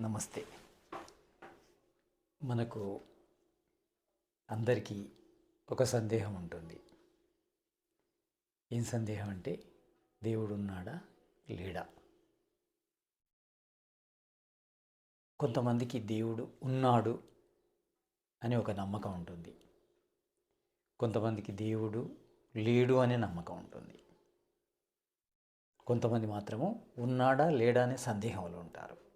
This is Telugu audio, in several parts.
నమస్తే. మనకు అందరికీ ఒక సందేహం ఉంటుంది. ఏం సందేహం అంటే దేవుడు ఉన్నాడా లేడా? కొంతమందికి దేవుడు ఉన్నాడు అని ఒక నమ్మకం ఉంటుంది. కొంతమందికి దేవుడు లేడు అనే నమ్మకం ఉంటుంది. కొంతమంది మాత్రము ఉన్నాడా లేడా అనే సందేహంలో ఉంటారు.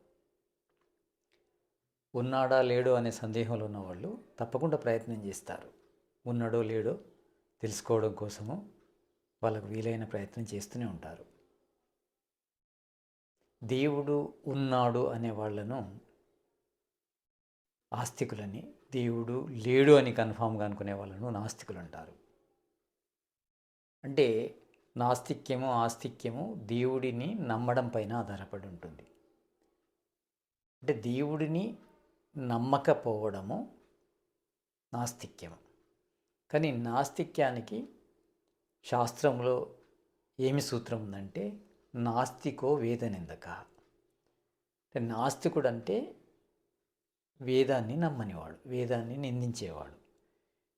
ఉన్నాడా లేడో అనే సందేహంలో ఉన్న వాళ్ళు తప్పకుండా ప్రయత్నం చేస్తారు. ఉన్నాడో లేడో తెలుసుకోవడం కోసము వాళ్ళకు వీలైన ప్రయత్నం చేస్తూనే ఉంటారు. దేవుడు ఉన్నాడు అనే వాళ్ళను ఆస్తికులని దేవుడు లేడు అని కన్ఫామ్గా అనుకునే వాళ్ళను నాస్తికులు అంటారు అంటే నాస్తిక్యము ఆస్తిక్యము దేవుడిని నమ్మడం పైన ఆధారపడి ఉంటుంది. అంటే దేవుడిని నమ్మకపోవడము నాస్తిక్యము. కానీ నాస్తిక్యానికి శాస్త్రంలో ఏమి సూత్రం ఉందంటే నాస్తికో వేదనిందక. నిందక నాస్తికుడు అంటే వేదాన్ని నమ్మనివాడు వేదాన్ని నిందించేవాడు.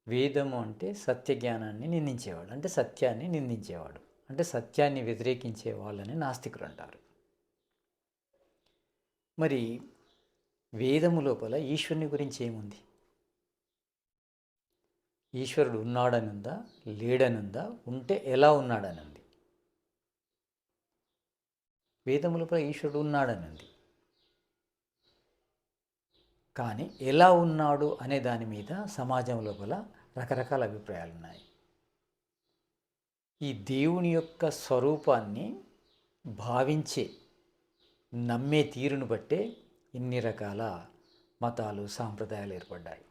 వేదము అంటే సత్య జ్ఞానాన్ని నిందించేవాడు అంటే సత్యాన్ని నిందించేవాడు అంటే సత్యాన్ని వ్యతిరేకించే వాళ్ళని నాస్తికులు అంటారు. మరి వేదము లోపల ఈశ్వరుని గురించి ఏముంది? ఈశ్వరుడు ఉన్నాడనుందా? లేడనుందా? ఉంటే ఎలా ఉన్నాడని ఉంది వేదము లోపల ఈశ్వరుడు ఉన్నాడని ఉంది కానీ ఎలా ఉన్నాడు అనే దాని మీద సమాజం లోపల రకరకాల అభిప్రాయాలు ఉన్నాయి ఈ దేవుని యొక్క స్వరూపాన్ని భావించే నమ్మే తీరును బట్టే ఇన్ని రకాల మతాలు సాంప్రదాయాలు ఏర్పడ్డాయి.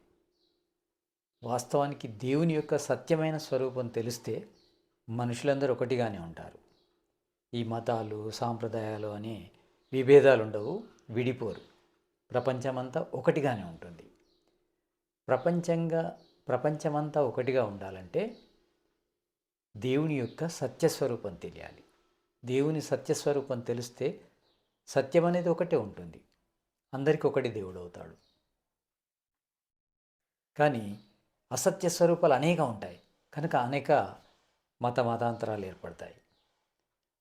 వాస్తవానికి దేవుని యొక్క సత్యమైన స్వరూపం తెలిస్తే మనుషులందరూ ఒకటిగానే ఉంటారు. ఈ మతాలు సాంప్రదాయాలు అనే విభేదాలు ఉండవు విడిపోరు. ప్రపంచమంతా ఒకటిగానే ఉంటుంది. ప్రపంచంగా ప్రపంచమంతా ఒకటిగా ఉండాలంటే దేవుని యొక్క సత్యస్వరూపం తెలియాలి. దేవుని సత్యస్వరూపం తెలిస్తే సత్యం అనేది ఒకటే ఉంటుంది. అందరికీ ఒకటి దేవుడు అవుతాడు కానీ అసత్య స్వరూపాలు అనేక ఉంటాయి. కనుక అనేక మత మతాంతరాలు ఏర్పడతాయి.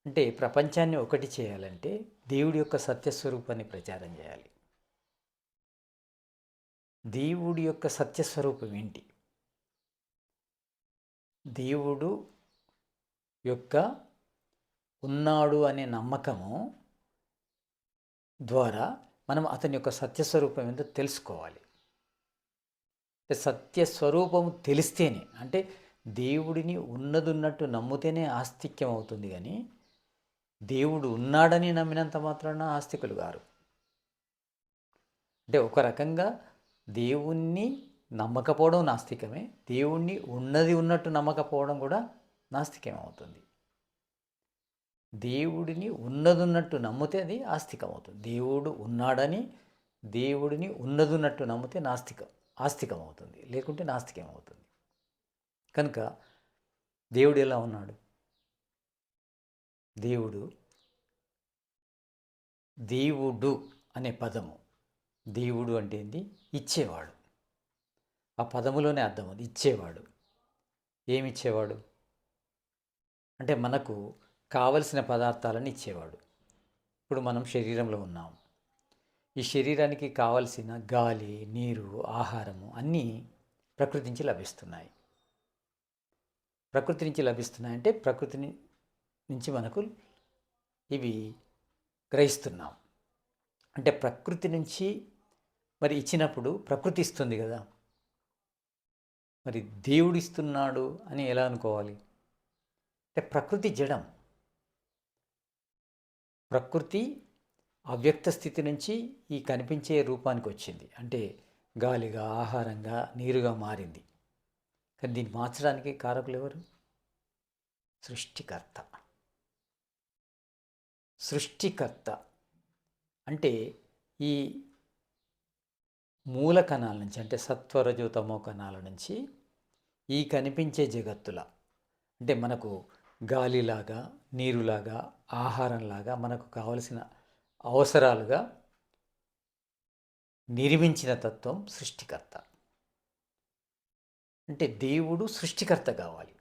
అంటే ప్రపంచాన్ని ఒకటి చేయాలంటే దేవుడి యొక్క సత్యస్వరూపాన్ని ప్రచారం చేయాలి. దేవుడి యొక్క సత్యస్వరూపం ఏంటి? దేవుడు యొక్క ఉన్నాడు అనే నమ్మకము ద్వారా మనం అతని యొక్క సత్యస్వరూపం ఏంటో తెలుసుకోవాలి. అంటే సత్యస్వరూపం తెలిస్తేనే అంటే దేవుడిని ఉన్నదున్నట్టు నమ్మితేనే ఆస్తిక్యం అవుతుంది కానీ దేవుడు ఉన్నాడని నమ్మినంత మాత్రాన ఆస్తికులు గారు. అంటే ఒక రకంగా దేవుణ్ణి నమ్మకపోవడం నాస్తికమే దేవుణ్ణి ఉన్నది ఉన్నట్టు నమ్మకపోవడం కూడా నాస్తికం అవుతుంది దేవుడిని ఉన్నదున్నట్టు నమ్మితే అది ఆస్తికం అవుతుంది దేవుడు ఉన్నాడని దేవుడిని ఉన్నదున్నట్టు నమ్మితే నాస్తికం ఆస్తికం అవుతుంది లేకుంటే నాస్తికం అవుతుంది కనుక దేవుడు ఎలా ఉన్నాడు? దేవుడు దేవుడు అనే పదము దేవుడు అంటే ఏంది? ఇచ్చేవాడు. ఆ పదములోనే అర్థం ఉంది. ఇచ్చేవాడు. ఏమి ఇచ్చేవాడు? అంటే మనకు కావలసిన పదార్థాలను ఇచ్చేవాడు. ఇప్పుడు మనం శరీరంలో ఉన్నాం. ఈ శరీరానికి కావలసిన గాలి నీరు ఆహారము అన్నీ ప్రకృతి నుంచి లభిస్తున్నాయి. ప్రకృతి నుంచి లభిస్తున్నాయి అంటే ప్రకృతి నుంచి మనకు ఇవి గ్రహిస్తున్నాం. అంటే ప్రకృతి నుంచి మరి ఇచ్చినప్పుడు ప్రకృతి ఇస్తుంది కదా. మరి దేవుడిస్తున్నాడు అని ఎలా అనుకోవాలి? అంటే ప్రకృతి జడం. ప్రకృతి అవ్యక్త స్థితి నుంచి ఈ కనిపించే రూపానికి వచ్చింది. అంటే గాలిగా ఆహారంగా నీరుగా మారింది. కానీ దీన్ని మార్చడానికి కారకులు ఎవరు? సృష్టికర్త. సృష్టికర్త అంటే ఈ మూల కణాల నుంచి అంటే సత్వరజో తమో కణాల నుంచి ఈ కనిపించే జగత్తుల అంటే మనకు గాలిలాగా నీరులాగా ఆహారంలాగా మనకు కావలసిన అవసరాలుగా నిర్మించిన తత్వం సృష్టికర్త. అంటే దేవుడు సృష్టికర్త కావాలి.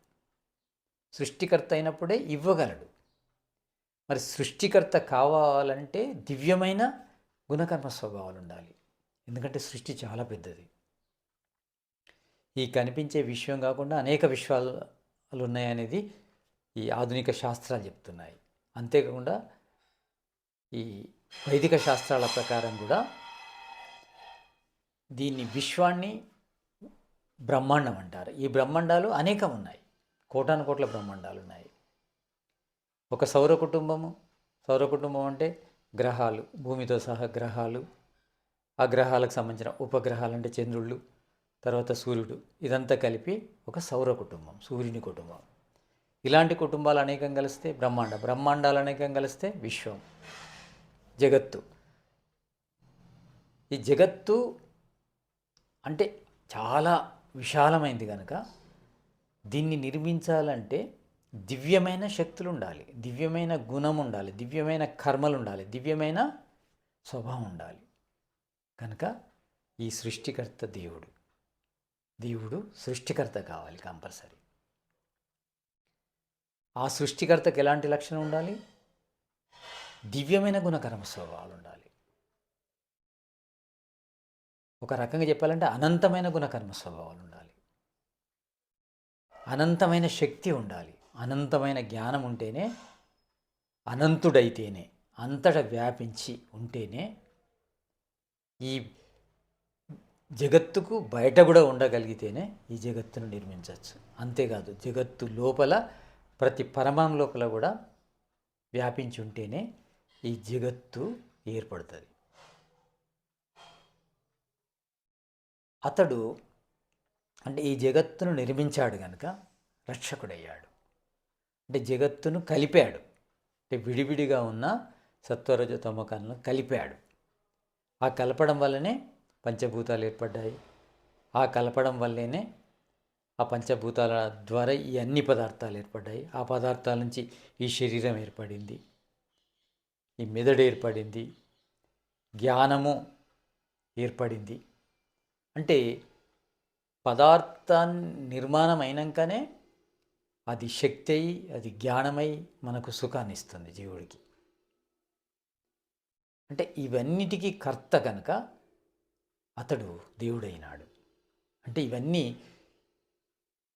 సృష్టికర్త అయినప్పుడే ఇవ్వగలడు. మరి సృష్టికర్త కావాలంటే దివ్యమైన గుణకర్మ స్వభావాలు ఉండాలి. ఎందుకంటే సృష్టి చాలా పెద్దది. ఈ కనిపించే విషయం కాకుండా అనేక విశ్వాలు ఉన్నాయనేది ఈ ఆధునిక శాస్త్రాలు చెప్తున్నాయి. అంతేకాకుండా ఈ వైదిక శాస్త్రాల ప్రకారం కూడా దీన్ని విశ్వాన్ని బ్రహ్మాండం అంటారు. ఈ బ్రహ్మాండాలు అనేకం ఉన్నాయి. కోటాను కోట్ల బ్రహ్మాండాలు ఉన్నాయి. ఒక సౌర కుటుంబము సౌర కుటుంబం అంటే గ్రహాలు భూమితో సహా గ్రహాలు ఆ గ్రహాలకు సంబంధించిన ఉపగ్రహాలు అంటే చంద్రుళ్ళు తర్వాత సూర్యుడు ఇదంతా కలిపి ఒక సౌర కుటుంబం సూర్యుని కుటుంబం. ఇలాంటి కుటుంబాలు అనేకం కలిస్తే బ్రహ్మాండ బ్రహ్మాండాలు అనేకం కలిస్తే విశ్వం జగత్తు. ఈ జగత్తు అంటే చాలా విశాలమైంది కనుక దీన్ని నిర్మించాలంటే దివ్యమైన శక్తులు ఉండాలి దివ్యమైన గుణం ఉండాలి దివ్యమైన కర్మలు ఉండాలి దివ్యమైన స్వభావం ఉండాలి. కనుక ఈ సృష్టికర్త దేవుడు దేవుడు సృష్టికర్త కావాలి కంపల్సరీ. ఆ సృష్టికర్తకి ఎలాంటి లక్షణం ఉండాలి? దివ్యమైన గుణకర్మ స్వభావాలు ఉండాలి. ఒక రకంగా చెప్పాలంటే అనంతమైన గుణకర్మ స్వభావాలు ఉండాలి. అనంతమైన శక్తి ఉండాలి. అనంతమైన జ్ఞానం ఉంటేనే అనంతుడైతేనే అంతటా వ్యాపించి ఉంటేనే ఈ జగత్తుకు బయట కూడా ఉండగలిగితేనే ఈ జగత్తును నిర్మించవచ్చు. అంతేకాదు జగత్తు లోపల ప్రతి పరమాణు లోపల కూడా వ్యాపించి ఉంటేనే ఈ జగత్తు ఏర్పడుతుంది. అతడు అంటే ఈ జగత్తును నిర్మించాడు కనుక రక్షకుడయ్యాడు. అంటే జగత్తును కలిపాడు. అంటే విడివిడిగా ఉన్న సత్వరజ తమకాలను కలిపాడు. ఆ కలపడం వల్లనే పంచభూతాలు ఏర్పడ్డాయి. ఆ కలపడం వల్లనే ఆ పంచభూతాల ద్వారా ఈ అన్ని పదార్థాలు ఏర్పడ్డాయి. ఆ పదార్థాల నుంచి ఈ శరీరం ఏర్పడింది. ఈ మెదడు ఏర్పడింది. జ్ఞానము ఏర్పడింది. అంటే పదార్థ నిర్మాణం అయినాకనే అది శక్తి అయి అది జ్ఞానమై మనకు సుఖాన్ని ఇస్తుంది జీవుడికి. అంటే ఇవన్నిటికీ కర్త కనుక అతడు దేవుడైనాడు. అంటే ఇవన్నీ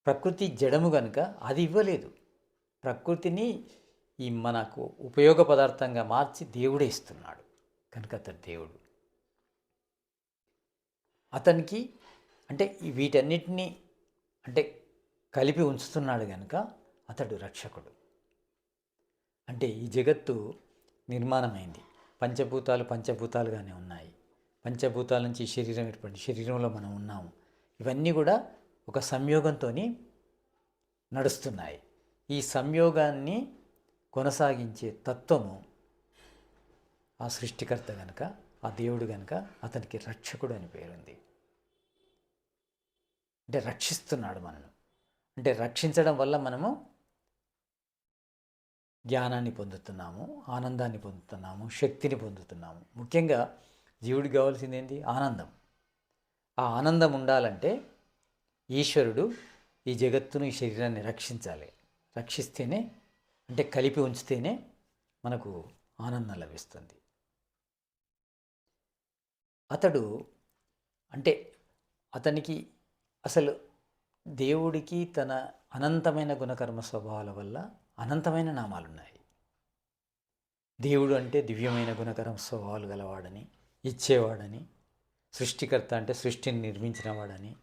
ప్రకృతి జడము కనుక అది ఇవ్వలేదు. ప్రకృతిని ఈ మనకు ఉపయోగ పదార్థంగా మార్చి దేవుడే ఇస్తున్నాడు. కనుక అతడు దేవుడు. అతనికి అంటే వీటన్నిటినీ అంటే కలిపి ఉంచుతున్నాడు కనుక అతడు రక్షకుడు. అంటే ఈ జగత్తు నిర్మాణమైంది. పంచభూతాలు పంచభూతాలుగానే ఉన్నాయి. పంచభూతాల నుంచి శరీరం ఏర్పడింది శరీరంలో మనం ఉన్నాము. ఇవన్నీ కూడా ఒక సంయోగంతో నడుస్తున్నాయి. ఈ సంయోగాన్ని కొనసాగించే తత్వము ఆ సృష్టికర్త గనుక ఆ దేవుడు గనుక అతనికి రక్షకుడు అని పేరుంది. అంటే రక్షిస్తున్నాడు మనను. అంటే రక్షించడం వల్ల మనము జ్ఞానాన్ని పొందుతున్నాము ఆనందాన్ని పొందుతున్నాము శక్తిని పొందుతున్నాము. ముఖ్యంగా జీవుడికి కావాల్సింది ఏంటి? ఆనందం. ఆ ఆనందం ఉండాలంటే ఈశ్వరుడు ఈ జగత్తును ఈ శరీరాన్ని రక్షించాలి. రక్షిస్తేనే అంటే కలిపి ఉంచితేనే మనకు ఆనందం లభిస్తుంది. అతడు అంటే అతనికి అసలు దేవుడికి తన అనంతమైన గుణకర్మ స్వభావాల వల్ల అనంతమైన నామాలు ఉన్నాయి దేవుడు అంటే దివ్యమైన గుణకర్మ స్వభావాలు గలవాడని ఇచ్చేవాడని సృష్టికర్త అంటే సృష్టిని నిర్మించినవాడని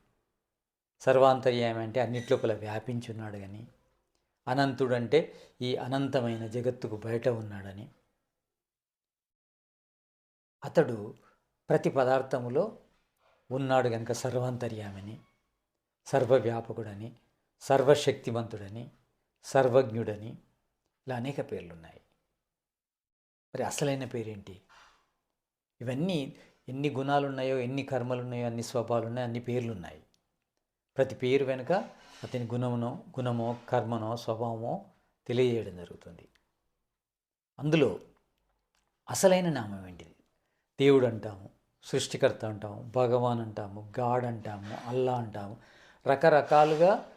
సర్వాంతర్యామి అంటే అన్నిట్లోపల వ్యాపించున్నాడు కానీ అనంతుడు అంటే ఈ అనంతమైన జగత్తుకు బయట ఉన్నాడని. అతడు ప్రతి పదార్థములో ఉన్నాడు కనుక సర్వాంతర్యామని సర్వవ్యాపకుడని సర్వశక్తివంతుడని సర్వజ్ఞుడని ఇలా అనేక పేర్లు ఉన్నాయి మరి అసలైన పేరేంటి? ఇవన్నీ ఎన్ని గుణాలు ఉన్నాయో ఎన్ని కర్మలు ఉన్నాయో అన్ని స్వభావాలు ఉన్నాయో అన్ని పేర్లున్నాయి. ప్రతి పేరు వెనుక అతని గుణమునో గుణమో కర్మనో స్వభావమో తెలియజేయడం జరుగుతుంది. అందులో అసలైన నామం ఏంటిది? దేవుడు అంటాము సృష్టికర్త అంటాము భగవాన్ అంటాము గాడ్ అంటాము అల్లా అంటాము. రకరకాలుగా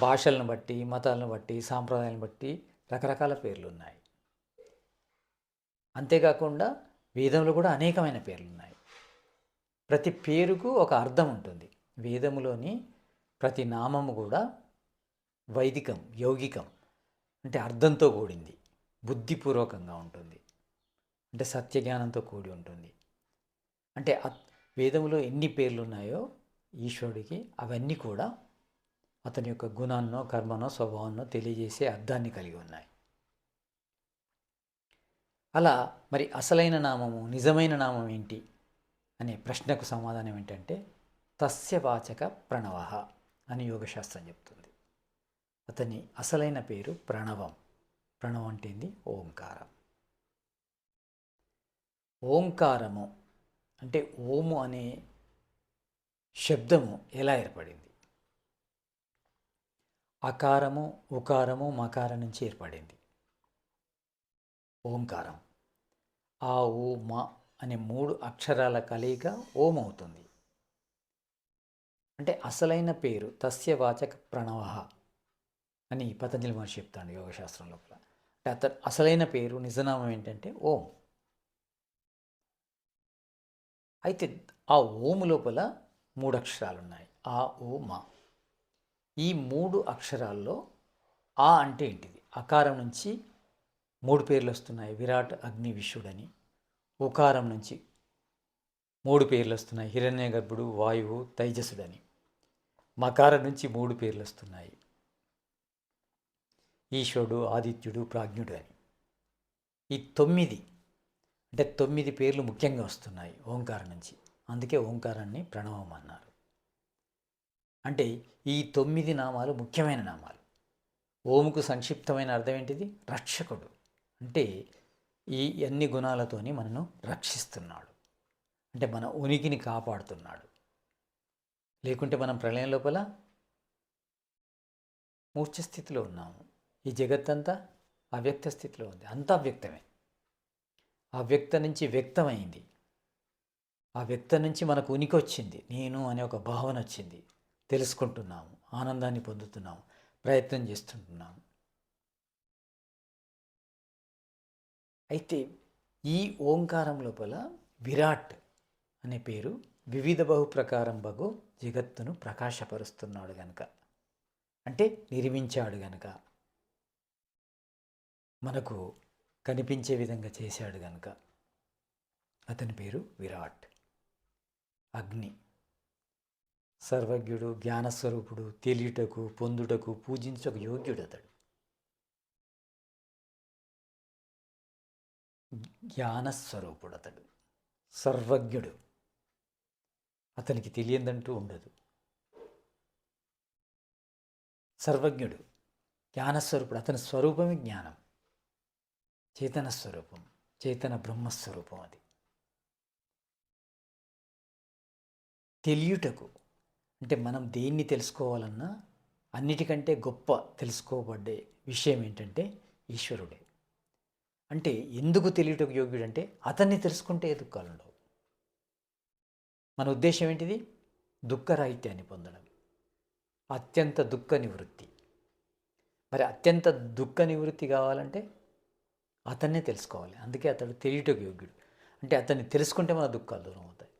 భాషలను బట్టి మతాలను బట్టి సాంప్రదాయాలను బట్టి రకరకాల పేర్లు ఉన్నాయి అంతేకాకుండా వేదంలో కూడా అనేకమైన పేర్లు ఉన్నాయి ప్రతి పేరుకు ఒక అర్థం ఉంటుంది. వేదములోని ప్రతి నామము కూడా వైదికం యౌగికం అంటే అర్థంతో కూడింది బుద్ధిపూర్వకంగా ఉంటుంది. అంటే సత్యజ్ఞానంతో కూడి ఉంటుంది. అంటే అత్- వేదములో ఎన్ని పేర్లు ఉన్నాయో ఈశ్వరుడికి అవన్నీ కూడా అతని యొక్క గుణాన్నో కర్మనో స్వభావాన్నో తెలియజేసే అర్థాన్ని కలిగి ఉన్నాయి. అలా మరి అసలైన నామము నిజమైన నామం ఏంటి? అనే ప్రశ్నకు సమాధానం ఏంటంటే తస్యవాచక ప్రణవ. అని యోగశాస్త్రం చెప్తుంది. అతని అసలైన పేరు ప్రణవం. ప్రణవం అంటే ఓంకారం. ఓంకారము అంటే ఓము అనే శబ్దము ఎలా ఏర్పడింది? అకారము ఉకారము మకారం నుంచి ఏర్పడింది. ఓంకారం. ఆ ఓ మా అనే మూడు అక్షరాల కలయిక ఓం అవుతుంది అంటే అసలైన పేరు తస్య వాచక ప్రణవ అని పతంజలి మహర్షి చెప్తాడు యోగశాస్త్రం లోపల. అంటే అత అసలైన పేరు నిజనామం ఏంటంటే ఓం. అయితే ఆ ఓము లోపల మూడు అక్షరాలు ఉన్నాయి ఆ ఓ మా. ఈ మూడు అక్షరాల్లో ఆ అంటే ఏంటిది? అకారం నుంచి మూడు పేర్లు వస్తున్నాయి. విరాట్ అగ్ని విష్ణుడని ఉకారం నుంచి మూడు పేర్లు వస్తున్నాయి. హిరణ్య గర్భుడు వాయువు తైజసుడని. మకార నుంచి మూడు పేర్లు వస్తున్నాయి. ఈశ్వరుడు ఆదిత్యుడు ప్రాజ్ఞుడు అని. ఈ తొమ్మిది అంటే తొమ్మిది పేర్లు ముఖ్యంగా వస్తున్నాయి ఓంకారం నుంచి. అందుకే ఓంకారాన్ని ప్రణవం అన్నారు. అంటే ఈ తొమ్మిది నామాలు ముఖ్యమైన నామాలు. ఓముకు సంక్షిప్తమైన అర్థం ఏంటిది? రక్షకుడు. అంటే ఈ అన్ని గుణాలతోని మనను రక్షిస్తున్నాడు. అంటే మన ఉనికిని కాపాడుతున్నాడు. లేకుంటే మనం ప్రళయం లోపల మూర్ఛ స్థితిలో ఉన్నాము. ఈ జగత్తంతా అవ్యక్త స్థితిలో ఉంది. అంతా అవ్యక్తమే. అవ్యక్త నుంచి వ్యక్తమైంది. ఆ వ్యక్త నుంచి మనకు ఉనికి వచ్చింది నేను అనే ఒక భావన వచ్చింది. తెలుసుకుంటున్నాము. ఆనందాన్ని పొందుతున్నాము. ప్రయత్నం చేస్తుంటున్నాము. అయితే ఈ ఓంకారం లోపల విరాట్ అనే పేరు వివిధ బహుప్రకారం బగు జగత్తును ప్రకాశపరుస్తున్నాడు గనక. అంటే నిర్మించాడు గనక. మనకు కనిపించే విధంగా చేశాడు గనక. అతని పేరు విరాట్. అగ్ని. సర్వజ్ఞుడు జ్ఞానస్వరూపుడు తెలియుటకు పొందుటకు పూజించక యోగ్యుడు అతడు. జ్ఞానస్వరూపుడు అతడు. సర్వజ్ఞుడు. అతనికి తెలియదంటూ ఉండదు. సర్వజ్ఞుడు జ్ఞానస్వరూపుడు అతని స్వరూపమే జ్ఞానం. చేతన స్వరూపం చేతన బ్రహ్మస్వరూపం అది. తెలియుటకు అంటే మనం దేన్ని తెలుసుకోవాలన్నా అన్నిటికంటే గొప్ప తెలుసుకోబడ్డే విషయం ఏంటంటే ఈశ్వరుడే. అంటే ఎందుకు తెలియటకు యోగ్యుడంటే అతన్ని తెలుసుకుంటే ఏ మన ఉద్దేశం ఏంటిది? దుఃఖరాహిత్యాన్ని పొందడం. అత్యంత దుఃఖ నివృత్తి. మరి అత్యంత దుఃఖ నివృత్తి కావాలంటే అతన్నే తెలుసుకోవాలి. అందుకే అతడు తెలియటకు యోగ్యుడు. అంటే అతన్ని తెలుసుకుంటే మన దుఃఖాలు దూరం అవుతాయి.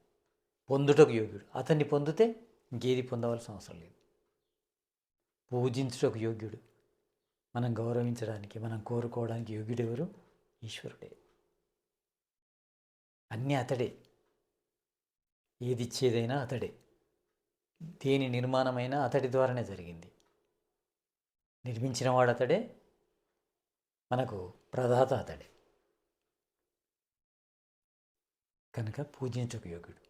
పొందుటకు యోగ్యుడు. అతన్ని పొందితే ఇంకేది పొందవలసిన అవసరం లేదు. పూజించుటకు యోగ్యుడు. మనం గౌరవించడానికి మనం కోరుకోవడానికి యోగ్యుడెవరు? ఈశ్వరుడే. అన్నీ అతడే. ఏది ఇచ్చేదైనా అతడే. దేని నిర్మాణమైనా అతడి ద్వారానే జరిగింది. నిర్మించిన వాడు అతడే మనకు ప్రదాత అతడే. కనుక పూజించకు యోగ్యుడు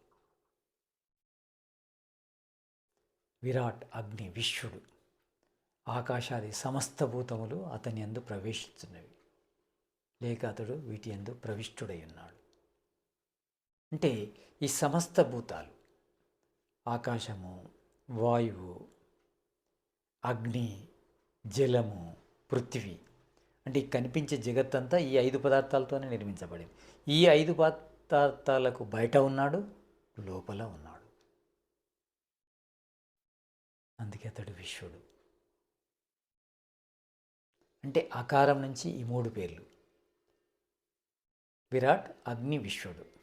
విరాట్ అగ్ని విశ్వడు ఆకాశాది సమస్త భూతములు అతని అందు ప్రవేశిస్తున్నవి లేక అతడు వీటి అందు ప్రవిష్టుడై ఉన్నాడు. అంటే ఈ సమస్త భూతాలు ఆకాశము వాయువు అగ్ని జలము పృథ్వీ అంటే ఈ కనిపించే జగత్తంతా ఈ ఐదు పదార్థాలతోనే నిర్మించబడింది. ఈ ఐదు పదార్థాలకు బయట ఉన్నాడు లోపల ఉన్నాడు. అందుకే అతడు విశ్వడు. అంటే ఆకారం నుంచి ఈ మూడు పేర్లు. విరాట్ అగ్ని విశ్వడు.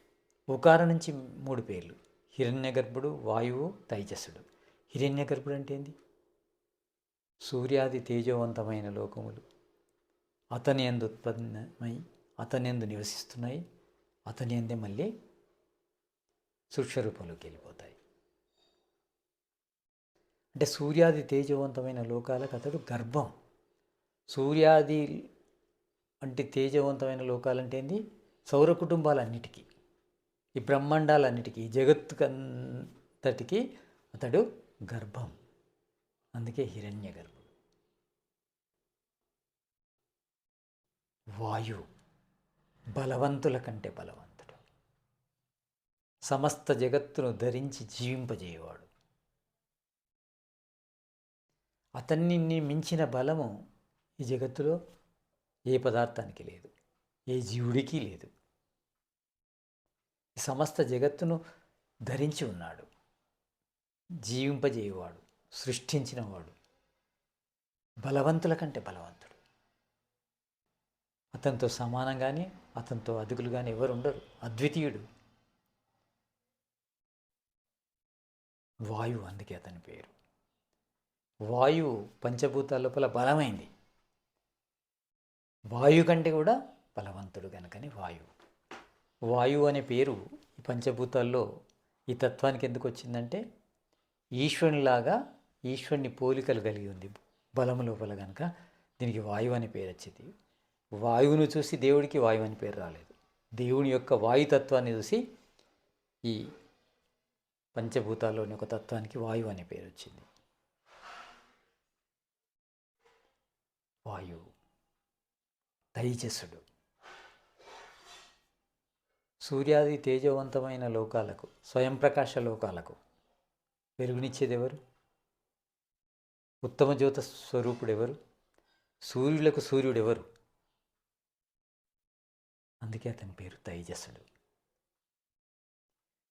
ఉకార నుంచి మూడు పేర్లు. హిరణ్యగర్భుడు వాయువు తైజసుడు హిరణ్యగర్భుడు అంటే ఏంది? సూర్యాది తేజవంతమైన లోకములు. అతని ఎందు ఉత్పన్నమై అతని ఎందు నివసిస్తున్నాయి. అతని ఎందే మళ్ళీ సూక్ష్మరూపంలోకి వెళ్ళిపోతాయి. అంటే సూర్యాది తేజవంతమైన లోకాలకు అతడు గర్భం. సూర్యాది అంటే తేజవంతమైన లోకాలంటే ఏంది? సౌర కుటుంబాలన్నిటికీ. ఈ బ్రహ్మాండాలన్నిటికీ జగత్తుకంతటికి అతడు గర్భం. అందుకే హిరణ్య గర్భుడు వాయు బలవంతుల కంటే బలవంతుడు. సమస్త జగత్తును ధరించి జీవింపజేయవాడు. అతన్ని మించిన బలము ఈ జగత్తులో ఏ పదార్థానికి లేదు ఏ జీవుడికి లేదు. ఈ సమస్త జగత్తును ధరించి ఉన్నాడు. జీవింపజేయవాడు సృష్టించినవాడు. బలవంతుల కంటే బలవంతుడు. అతనితో సమానంగానే అతనితో అదుగులు కానీ ఎవరు ఉండరు అద్వితీయుడు. వాయువు అందుకే అతని పేరు. వాయువు పంచభూతాల లోపల బలమైంది. వాయు కంటే కూడా బలవంతుడు కనుకని వాయువు. వాయువు అనే పేరు ఈ పంచభూతాల్లో ఈ తత్వానికి ఎందుకు వచ్చిందంటే ఈశ్వరునిలాగా ఈశ్వరుని పోలికలు కలిగి ఉంది. బలము లోపల కనుక దీనికి వాయువు అనే పేరు వచ్చింది. వాయువును చూసి దేవుడికి వాయువు అని పేరు రాలేదు. దేవుని యొక్క వాయుతత్వాన్ని చూసి ఈ పంచభూతాల్లోని ఒక తత్వానికి వాయువు అనే పేరు వచ్చింది. వాయువు. తైజసుడు సూర్యాది తేజవంతమైన లోకాలకు స్వయం ప్రకాశ లోకాలకు వెలుగునిచ్చేదెవరు ఉత్తమ జ్యోత స్వరూపుడు ఎవరు సూర్యులకు సూర్యుడు ఎవరు అందుకే అతని పేరు తేజస్సుడు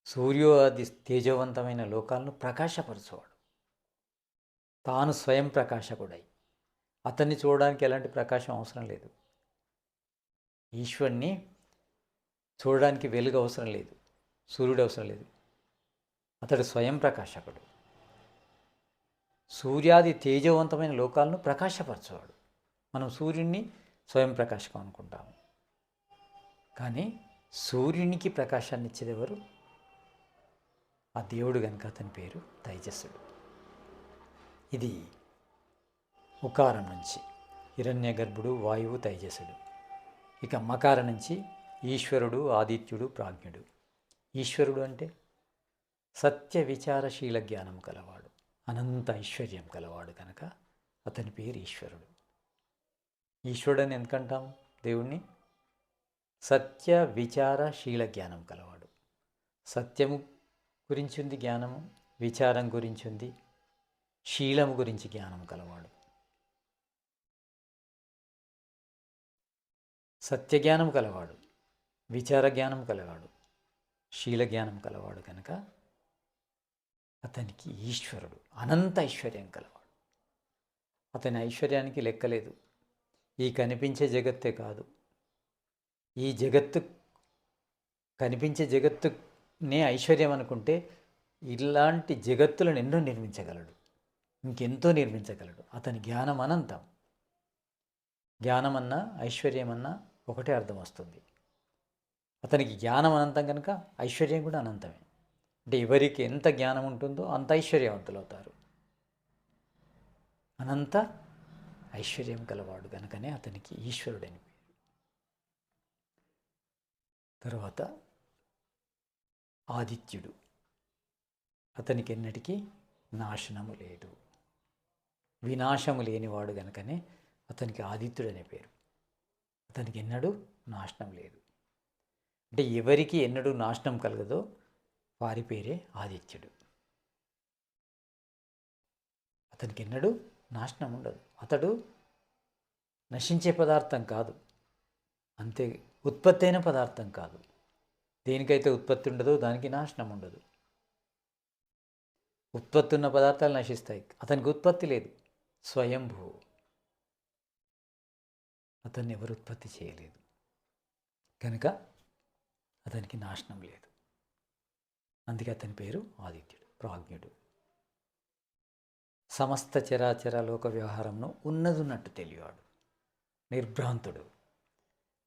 సూర్యోది తేజవంతమైన లోకాలను ప్రకాశపరచువాడు. తాను స్వయం ప్రకాశకుడై. అతన్ని చూడడానికి ఎలాంటి ప్రకాశం అవసరం లేదు. ఈశ్వరుణ్ణి చూడడానికి వెలుగు అవసరం లేదు. సూర్యుడు అవసరం లేదు. అతడు స్వయం ప్రకాశకుడు. సూర్యాది తేజవంతమైన లోకాలను ప్రకాశపరచేవాడు. మనం సూర్యుడిని స్వయం ప్రకాశకం అనుకుంటాము. కానీ సూర్యునికి ప్రకాశాన్ని ఇచ్చేది ఎవరు ఆ దేవుడు కనుక అతని పేరు తైజస్సుడు. ఇది ఉకారం నుంచి. హిరణ్య గర్భుడు వాయువు తైజసుడు ఇక మకార నుంచి ఈశ్వరుడు ఆదిత్యుడు ప్రాజ్ఞుడు. ఈశ్వరుడు అంటే సత్య విచారశీల జ్ఞానం కలవాడు. అనంత ఐశ్వర్యం కలవాడు కనుక అతని పేరు ఈశ్వరుడు. ఈశ్వరుడు అని ఎందుకంటాం దేవుణ్ణి? సత్య విచారశీల జ్ఞానం కలవాడు. సత్యము గురించి ఉంది జ్ఞానము విచారం గురించి ఉంది శీలము గురించి జ్ఞానం కలవాడు. సత్యజ్ఞానం కలవాడు. విచార జ్ఞానం కలవాడు శీల జ్ఞానం కలవాడు కనుక అతనికి ఈశ్వరుడు అనంత ఐశ్వర్యం కలవాడు. అతని ఐశ్వర్యానికి లెక్కలేదు. ఈ కనిపించే జగత్తే కాదు. ఈ జగత్తు కనిపించే జగత్తునే ఐశ్వర్యం అనుకుంటే ఇలాంటి జగత్తులను ఎన్నో నిర్మించగలడు. ఇంకెంతో నిర్మించగలడు. అతని జ్ఞానం అనంతం. జ్ఞానమన్నా ఐశ్వర్యమన్నా ఒకటే అర్థం వస్తుంది. అతనికి జ్ఞానం అనంతం కనుక ఐశ్వర్యం కూడా అనంతమే. అంటే ఎవరికి ఎంత జ్ఞానం ఉంటుందో అంత ఐశ్వర్యవంతులవుతారు. అనంత ఐశ్వర్యం గలవాడు కనుకనే అతనికి ఈశ్వరుడని పేరు. తర్వాత ఆదిత్యుడు. అతనికి ఎన్నటికీ నాశనము లేదు. వినాశము లేనివాడు కనుకనే అతనికి ఆదిత్యుడు అనే పేరు. అతనికి ఎన్నడూ నాశనం లేదు. అంటే ఎవరికి ఎన్నడూ నాశనం కలగదో. వారి పేరే ఆదిత్యుడు. అతనికి ఎన్నడూ నాశనం ఉండదు. అతడు నశించే పదార్థం కాదు. అంతే ఉత్పత్తి అయిన పదార్థం కాదు. దేనికైతే ఉత్పత్తి ఉండదో దానికి నాశనం ఉండదు. ఉత్పత్తి ఉన్న పదార్థాలు నశిస్తాయి. అతనికి ఉత్పత్తి లేదు. స్వయంభూ. అతన్ని ఎవరు ఉత్పత్తి చేయలేదు. కనుక అతనికి నాశనం లేదు. అందుకే అతని పేరు ఆదిత్యుడు ప్రాజ్ఞుడు. సమస్త చరాచర లోక వ్యవహారంను ఉన్నదున్నట్టు తెలియవాడు నిర్భ్రాంతుడు.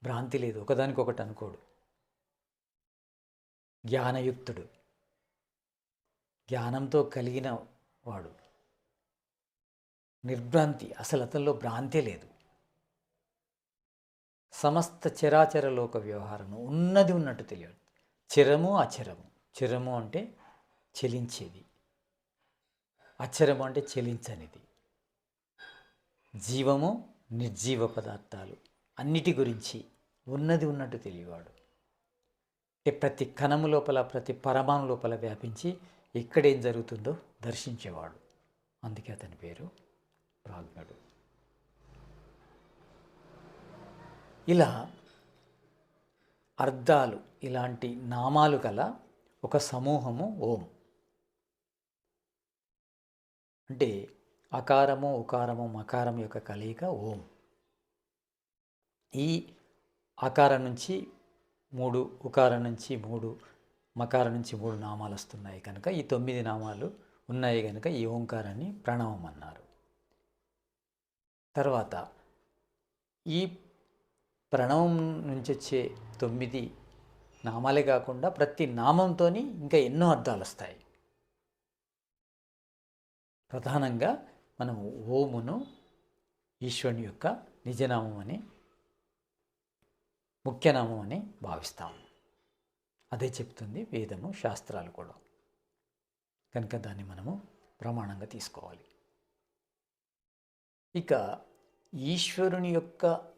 భ్రాంతి లేదు ఒకదానికొకటి అనుకోడు. జ్ఞానయుక్తుడు. జ్ఞానంతో కలిగిన వాడు నిర్భ్రాంతి అసలు అతనిలో భ్రాంతే లేదు. సమస్త చరాచర లోక వ్యవహారము ఉన్నది ఉన్నట్టు తెలియదు చిరము అచరము. చిరము అంటే చెలించేది. అచరము అంటే చెలించనిది. జీవము నిర్జీవ పదార్థాలు. అన్నిటి గురించి ఉన్నది ఉన్నట్టు తెలియవాడు. అంటే ప్రతి కణము లోపల ప్రతి పరమాణు లోపల వ్యాపించి ఎక్కడేం జరుగుతుందో దర్శించేవాడు. అందుకే అతని పేరు ప్రాజ్ఞుడు. ఇలా అర్థాలు ఇలాంటి నామాలు గల ఒక సమూహము ఓం. అంటే అకారము ఉకారము మకారం యొక్క కలయిక ఓం. ఈ అకారం నుంచి మూడు ఉకారం నుంచి మూడు మకారం నుంచి మూడు నామాలు వస్తున్నాయి కనుక ఈ తొమ్మిది నామాలు ఉన్నాయి కనుక ఈ ఓంకారాన్ని ప్రణవం అన్నారు. తర్వాత ఈ ప్రణవం నుంచి వచ్చే తొమ్మిది నామాలే కాకుండా ప్రతి నామంతో ఇంకా ఎన్నో అర్థాలు వస్తాయి. ప్రధానంగా మనం ఓమును ఈశ్వరుని యొక్క నిజనామం అని ముఖ్యనామం అని భావిస్తాం. అదే చెప్తుంది వేదము శాస్త్రాలు కూడా. కనుక దాన్ని మనము ప్రమాణంగా తీసుకోవాలి. ఇక ఈశ్వరుని యొక్క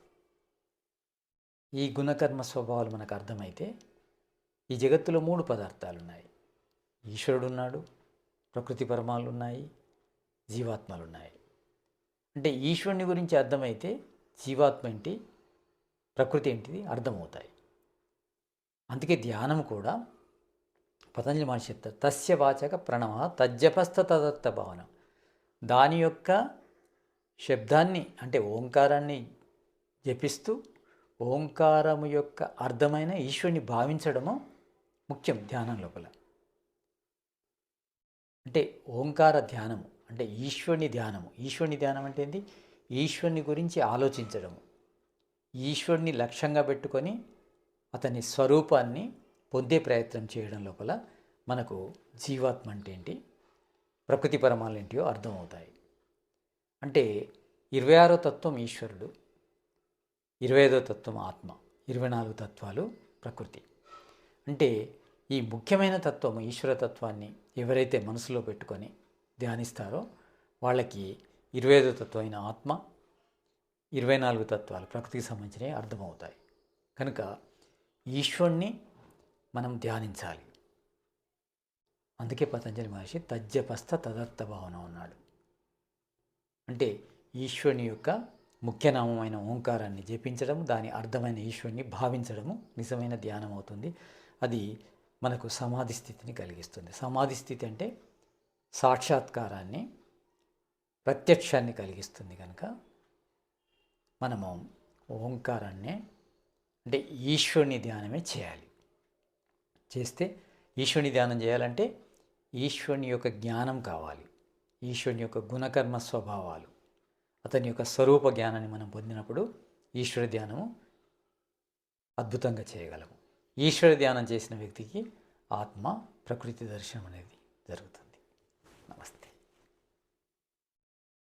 ఈ గుణకర్మ స్వభావాలు మనకు అర్థమైతే ఈ జగత్తులో మూడు పదార్థాలు ఉన్నాయి ఈశ్వరుడు ఉన్నాడు ప్రకృతి పరమాలు ఉన్నాయి జీవాత్మలు ఉన్నాయి అంటే ఈశ్వరుని గురించి అర్థమైతే జీవాత్మ ఏంటి ప్రకృతి ఏంటిది అర్థమవుతాయి. అందుకే ధ్యానం కూడా పతంజలి మహర్షి చెప్తారు తస్య వాచక ప్రణవ తజ్జపస్థ తదత్త భావన. దాని యొక్క శబ్దాన్ని అంటే ఓంకారాన్ని జపిస్తూ ఓంకారము యొక్క అర్థమైన ఈశ్వరుని భావించడము ముఖ్యం ధ్యానం లోపల. అంటే ఓంకార ధ్యానము అంటే ఈశ్వరుని ధ్యానము. ఈశ్వరుని ధ్యానం అంటే ఏంటి? ఈశ్వరుని గురించి ఆలోచించడము. ఈశ్వరుని లక్ష్యంగా పెట్టుకొని అతని స్వరూపాన్ని పొందే ప్రయత్నం చేయడం లోపల మనకు జీవాత్మ అంటే ఏంటి? ప్రకృతి పరమాలు ఏంటియో అర్థమవుతాయి. అంటే ఇరవై ఆరో తత్వం ఈశ్వరుడు. ఇరవై ఐదో తత్వం ఆత్మ ఇరవై నాలుగు తత్వాలు ప్రకృతి. అంటే ఈ ముఖ్యమైన తత్వం ఈశ్వర తత్వాన్ని ఎవరైతే మనసులో పెట్టుకొని ధ్యానిస్తారో వాళ్ళకి ఇరవై ఐదో తత్వం అయిన ఆత్మ ఇరవై నాలుగు తత్వాలు ప్రకృతికి సంబంధించినవి అర్థమవుతాయి. కనుక ఈశ్వరుణ్ణి మనం ధ్యానించాలి. అందుకే పతంజలి మహర్షి తజ్జపస్థ తదర్థ భావన ఉన్నాడు అంటే ఈశ్వరుని యొక్క ముఖ్యనామమైన ఓంకారాన్ని జపించడము దాని అర్థమైన ఈశ్వరుని భావించడము నిజమైన ధ్యానం అవుతుంది అది మనకు సమాధి స్థితిని కలిగిస్తుంది. సమాధి స్థితి అంటే సాక్షాత్కారాన్ని ప్రత్యక్షాన్ని కలిగిస్తుంది కనుక మనము ఓంకారాన్ని అంటే ఈశ్వరుని ధ్యానమే చేయాలి. చేస్తే ఈశ్వరుని ధ్యానం చేయాలంటే ఈశ్వరుని యొక్క జ్ఞానం కావాలి. ఈశ్వరుని యొక్క గుణకర్మ స్వభావాలు అతని యొక్క స్వరూప జ్ఞానాన్ని మనం పొందినప్పుడు ఈశ్వర ధ్యానము అద్భుతంగా చేయగలము. ఈశ్వర ధ్యానం చేసిన వ్యక్తికి ఆత్మ ప్రకృతి దర్శనం అనేది జరుగుతుంది.